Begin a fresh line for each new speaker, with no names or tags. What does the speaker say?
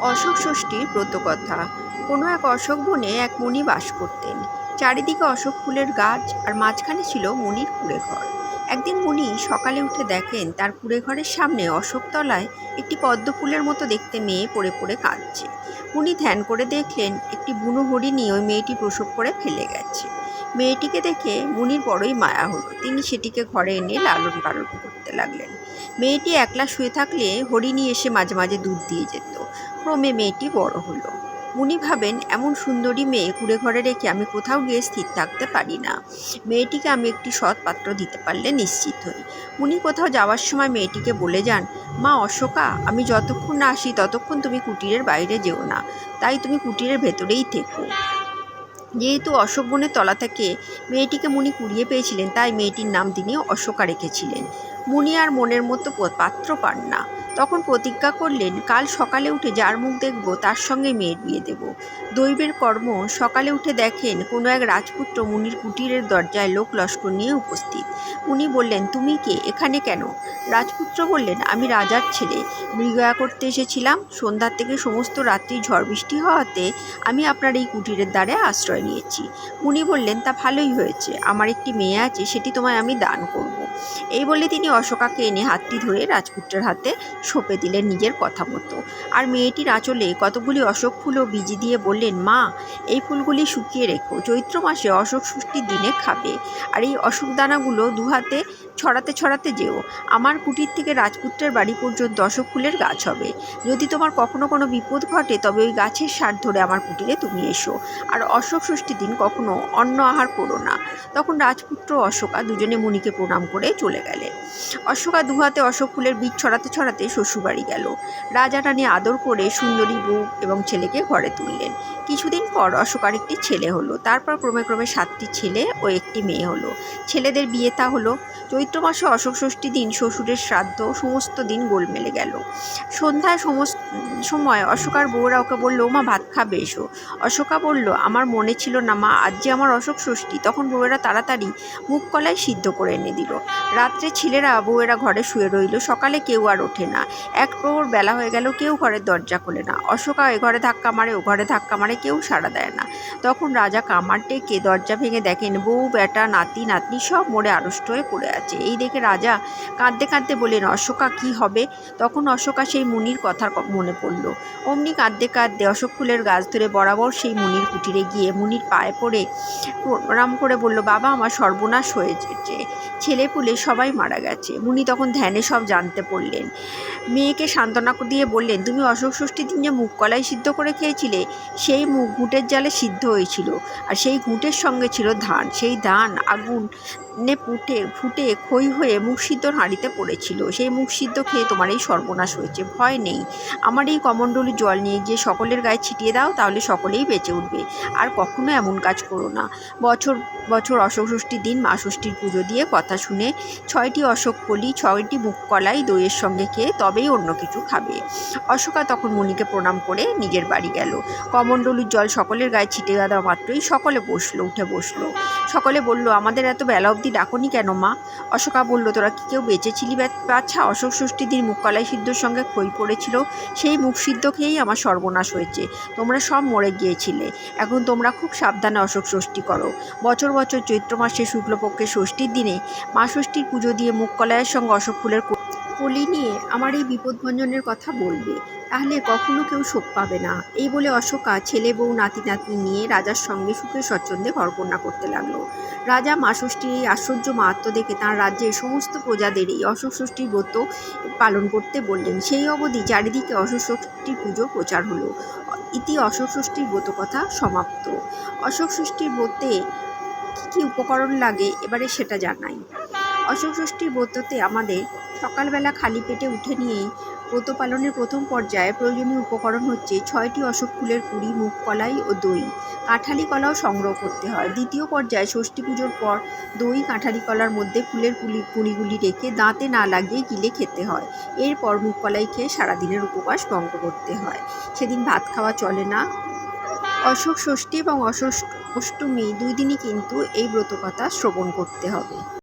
অশোক ষষ্ঠীর ব্রতকথা। কোনো এক অশোক বনে এক মুনি বাস করতেন। চারিদিকে অশোক ফুলের গাছ আর মাঝখানে ছিল মুনির কুড়ে ঘর একদিন মুনি সকালে উঠে দেখেন তার কুড়ে ঘরের সামনে অশোকতলায় একটি পদ্ম ফুলের মতো দেখতে মেয়ে পড়ে পড়ে কাঁদছে। মুনি ধ্যান করে দেখলেন একটি বুনো হরিণী ওই মেয়েটি প্রসব করে ফেলে গেছে। মেয়েটিকে দেখে মুনির বড়ই মায়া হলো। তিনি সেটিকে ঘরে এনে লালন পালন করতে লাগলেন। মেয়েটি একলা শুয়ে থাকলে হরিণী এসে মাঝে মাঝে দুধ দিয়ে যেত। ক্রমে মেয়েটি বড় হলো। উনি ভাবেন, এমন সুন্দরী মেয়ে কুড়ে ঘরে রেখে আমি কোথাও গিয়ে স্থির থাকতে পারি না। মেয়েটিকে আমি একটি সৎ পাত্র দিতে পারলে নিশ্চিত হই। উনি কোথাও যাওয়ার সময় মেয়েটিকে বলে যান, মা অশোকা, আমি যতক্ষণ না আসি ততক্ষণ তুমি কুটিরের বাইরে যেও না। তাই তুমি কুটিরের ভেতরেই থেকো। যেহেতু অশোক বনের তলা থেকে মেয়েটিকে মুনি কুড়িয়ে পেয়েছিলেন, তাই মেয়েটির নাম তিনি অশোকা রেখেছিলেন। মুনি আর মনের মতো পাত্র পান না। প্রতিজ্ঞা করলেন, কাল সকালে উঠে যার মুখ দেখব তার সঙ্গে মেয়ের বিয়ে দেব। দৈবের কর্ম, সকালে উঠে দেখেন কোনো এক রাজপুত্র মুনির কুটিরের দরজায় লোক লস্কর নিয়ে উপস্থিত। মুনি বললেন, তুমি কে? এখানে কেন? রাজপুত্র বললেন, আমি রাজার ছেলে। মৃগয়া করতে এসেছিলাম। সন্ধ্যার থেকে সমস্ত রাত্রি ঝড় বৃষ্টি হওয়াতে আমি আপনার এই কুটিরের দ্বারে আশ্রয় নিয়েছি। মুনি বললেন, তা ভালোই হয়েছে। আমার একটি মেয়ে আছে, সেটি তোমায় আমি দান করব। এই বলে তিনি অশোকাকে এনে হাতটি ধরে রাজপুত্রের হাতে সঁপে দিলেন নিজের কথা মতো। আর মেয়েটির আঁচলে কতগুলি অশোক ফুলও বিজি দিয়ে বললেন, মা, এই ফুলগুলি শুকিয়ে রেখো। চৈত্র মাসে অশোক ষষ্ঠীর দিনে খাবে। আর এই অশোক দানাগুলো দুহাতে ছড়াতে ছড়াতে যেও। আমার কুটির থেকে রাজপুত্রের বাড়ি পর্যন্ত অশোক ফুলের গাছ হবে। যদি তোমার কখনো কোনো বিপদ ঘটে, তবে ওই গাছের সার ধরে আমার কুটিরে তুমি এসো। আর অশোক ষষ্ঠীর দিন কখনো অন্ন আহার করো না। তখন রাজপুত্র অশোকা দুজনে মুনিকে প্রণাম করে চলে গেলেন অশোকা দুহাতে অশোক ফুলের বীজ ছড়াতে ছড়াতে শ্বশুরবাড়ি গেল। রাজা রানী আদর করে সুন্দরী বউ এবং ছেলেকে ঘরে তুললেন। কিছুদিন পর অশোকার একটি ছেলে হলো। তারপর ক্রমে ক্রমে সাতটি ছেলে ও একটি মেয়ে হলো। ছেলেদের বিয়ে তা হলো চৈত্র মাসে অশোক ষষ্ঠী দিন, শ্বশুরের শ্রাদ্ধ, সমস্ত দিন গোলমেলে গেল। সন্ধ্যায় সমস্ত সময় অশোকার বউরা ওকে বলল, মা, ভাত খাবে, এসো। অশোকা বলল, আমার মনে ছিল না, মা, আজ যে আমার অশোক ষষ্ঠী। তখন বউয়েরা তাড়াতাড়ি মুখ কলায় সিদ্ধ করে এনে দিল। রাত্রে ছেলেরা বউয়েরা ঘরে শুয়ে রইল, সকালে কেউ আর ওঠে না। এক প্রহর বেলা হয়ে গেল, কেউ ঘরের দরজা খোলে না। অশোকা এ ঘরে ধাক্কা মারে, ও ঘরে ধাক্কা মারে, কেউ সাড়া দেয় না। তখন রাজা কামার ডেকে দরজা ভেঙে দেখেন বউ, বেটা, নাতি, নাতনি সব মোড়ে আড়ষ্ট হয়ে পড়ে আছে এই দেখে রাজা কাঁদতে কাঁদতে বললেন, অশোকা, কি হবে? তখন অশোকা সেই মুনির কথার মনে পড়ল। অমনি কাঁদতে কাঁদতে অশোক ফুলের গাছ ধরে বরাবর সেই মুনির কুটিরে গিয়ে মুনির পায়ে পড়ে প্রণাম করে বলল, বাবা, আমার সর্বনাশ হয়েছে ছেলে পুলে সবাই মারা গেছে। মুনি তখন ধ্যানে সব জানতে পড়লেন। মেয়েকে সান্ত্বনা দিয়ে বললেন, তুমি অশোক ষষ্ঠীর দিন যে মুখ কলাই সিদ্ধ করে খেয়েছিলে, সেই মুখ ঘুঁটের জালে সিদ্ধ হয়েছিল, আর সেই ঘুঁটের সঙ্গে ছিল ধান। সেই ধান আগুন নে পুটে ফুটে হয়ে মুখ সিদ্ধর হাঁড়িতে পড়েছিল। সেই মুখ সিদ্ধ খেয়ে তোমার এই সর্বনাশ হয়েছে, ভয় নেই। আমার এই কমণ্ডলু জল নিয়ে গিয়ে সকলের গায়ে ছিটিয়ে দাও, তাহলে সকলেই বেঁচে উঠবে। আর কখনো এমন কাজ করো না। বছর বছর অশোক ষষ্ঠীর দিন মা ষষ্ঠীর পুজো দিয়ে কথা শুনে ছয়টি অশোক কলি, ছয়টি মুখ কলাই দইয়ের সঙ্গে খেয়ে তবেই অন্য কিছু খাবে। অশোকা তখন মুনিকে প্রণাম করে নিজের বাড়ি গেল। কমণ্ডলুর জল সকলের গায়ে ছিটে দেওয়া মাত্রই সকলে বসল, উঠে বসল। সকলে বলল, আমাদের এত বেলা অবধি ডাকনি কেন মা? অশোকা বলল, তোরা কি কেউ বেঁচেছিলি বাচ্চা অশোক ষষ্ঠীর দিন মুখ কলাই সিদ্ধর সঙ্গে খই পড়েছিল। সেই মুখ সিদ্ধ খেয়েই আমার সর্বনাশ হয়েছে। তোমরা সব মরে গিয়েছিলে। এখন তোমরা খুব সাবধানে অশোক ষষ্ঠী করো। বছর বছর চৈত্র মাসে শুক্লপক্ষের ষষ্ঠীর দিনে মা ষষ্ঠীর পুজো দিয়ে মুখ কলাইয়ের সঙ্গে অশোক ফুলের কলি নিয়ে আমার এই বিপদভঞ্জনের কথা বলবে, তাহলে কখনো কেউ শোক পাবে না। এই বলে অশোকা ছেলে বউ নাতি নাতনি নিয়ে রাজার সঙ্গে সুখে স্বচ্ছন্দে ঘরকন্যা করতে লাগল। রাজা মা ষষ্ঠীর এই আশ্চর্য মাহাত্ম দেখে তাঁর রাজ্যের সমস্ত প্রজাদের এই অশোক ষষ্ঠীর ব্রত পালন করতে বললেন। সেই অবধি চারিদিকে অশোক ষষ্ঠীর পুজো প্রচার হলো। ইতি অশোক ষষ্ঠীর ব্রত কথা সমাপ্ত। অশোক ষষ্ঠীর ব্রতে কী কী উপকরণ লাগে এবারে সেটা জানাই। অশোক ষষ্ঠীর ব্রততে আমাদের সকালবেলা খালি পেটে উঠে নিয়েই ব্রত পালনের প্রথম পর্যায়ে প্রয়োজনীয় উপকরণ হচ্ছে ছয়টি অশোক ফুলের কুড়ি মুখ কলাই ও দই। কাঁঠালি কলাও সংগ্রহ করতে হয়। দ্বিতীয় পর্যায়ে ষষ্ঠী পুজোর পর দই, কাঁঠালি কলার মধ্যে ফুলের কুলি কুড়িগুলি রেখে দাঁতে না লাগিয়ে গিলে খেতে হয়। এরপর মুখ কলাই খেয়ে সারাদিনের উপবাস ভঙ্গ করতে হয়। সেদিন ভাত খাওয়া চলে না। অশোক ষষ্ঠী এবং অশোক অষ্টমী দুই দিনই কিন্তু এই ব্রতকথা শ্রবণ করতে হবে।